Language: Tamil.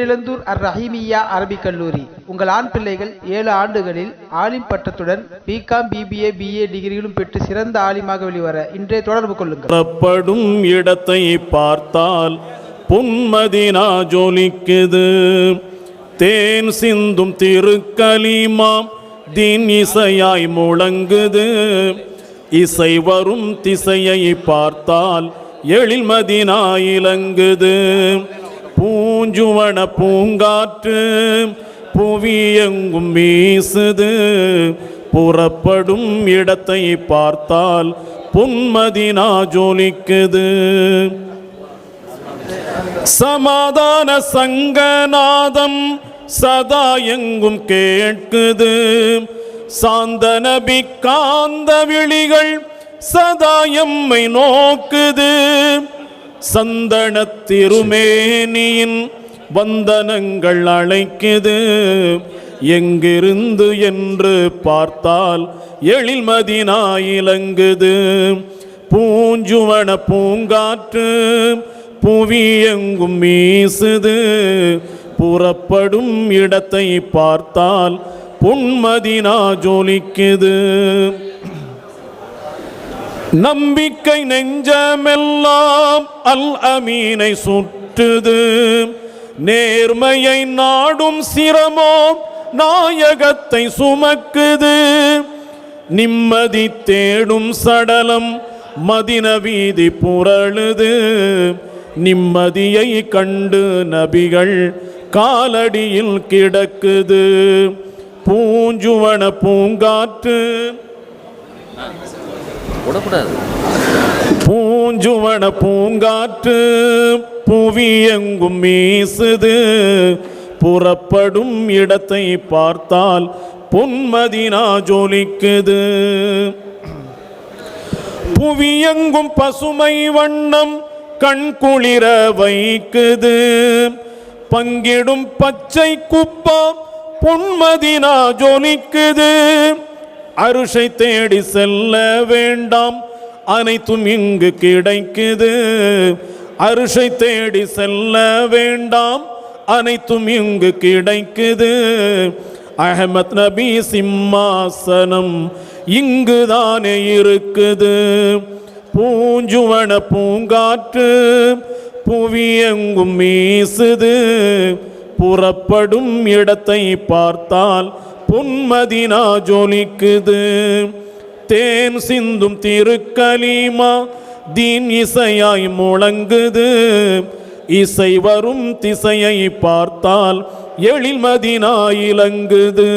தேரிழந்தூர் அர் ரஹீமியா அரபிக் கல்லூரி. உங்கள் ஆண் பிள்ளைகள் ஏழு ஆண்டுகளில் ஆலிம் பட்டத்துடன் பிகாம் பிபிஏ பிஏ டிகிரிகளும் பெற்று சிறந்த ஆலிமாக வெளிவர இன்றே தொடர்பு கொள்ளுங்கள். புறப்படும் இடத்தை பார்த்தால் புன்மதினா ஜொலிக்குது. தேன் சிந்தும் திருக்கலிமாம் தீன் இசையாய் முழங்குது. இசை வரும் திசையை பார்த்தால் எழில்மதினா இலங்குது. பூஞ்சுவன பூங்காற்று புவியெங்கும் வீசுது. புறப்படும் இடத்தை பார்த்தால் புன்மதினா ஜொலிக்குது சமாதான சங்கநாதம் சதா எங்கும் கேட்குது. சாந்த நபி காந்த விழிகள் சதா எம்மை நோக்குது. சந்தன திருமேனியின் வந்தனங்கள் அழைக்குது. எங்கிருந்து என்று பார்த்தால் எழில் இலங்குது பூஞ்சுவன பூங்காற்று புவி எங்கும் வீசுது. புறப்படும் இடத்தை பார்த்தால் புன்மதினா ஜொலிக்குது. நம்பிக்கை நெஞ்சமெல்லாம் அல் அமீனை சுற்றுது. நேர்மையை நாடும் சிரமோ நாயகத்தை சுமக்குது. நிம்மதி தேடும் சடலம் மதின வீதி புரழுது நிம்மதியை கண்டு நபிகள் காலடியில் கிடக்குது. பூஞ்சுவன பூங்காற்று. விடக்கூடாது. பூஞ்சுவன பூங்காற்று புவியங்கும் மீசுது வீசுது. புறப்படும் இடத்தை பார்த்தால் பொன்மதினா ஜொலிக்குது. புவியெங்கும் பசுமை வண்ணம் கண் குளிர வைக்குது. பங்கிடும் பச்சை குப்பா பொன்மதினா ஜொலிக்குது. அருஷை தேடி செல்ல வேண்டாம். அனைத்தும் இங்கு கிடைக்குது. அருஷை தேடி செல்ல வேண்டாம். அனைத்தும் இங்கு கிடைக்குது. அஹமத் நபி சிம்மாசனம் இங்குதானே இருக்குது. பூஞ்சுவன பூங்காற்று புவியெங்கும் மீசுது புறப்படும் இடத்தை பார்த்தால் பொன்மதினா ஜொலிக்குது. தேன் சிந்தும் திருக்கலிமா தீன் இசையாய் முழங்குது. இசை வரும் திசையை பார்த்தால் எழில் இலங்குது.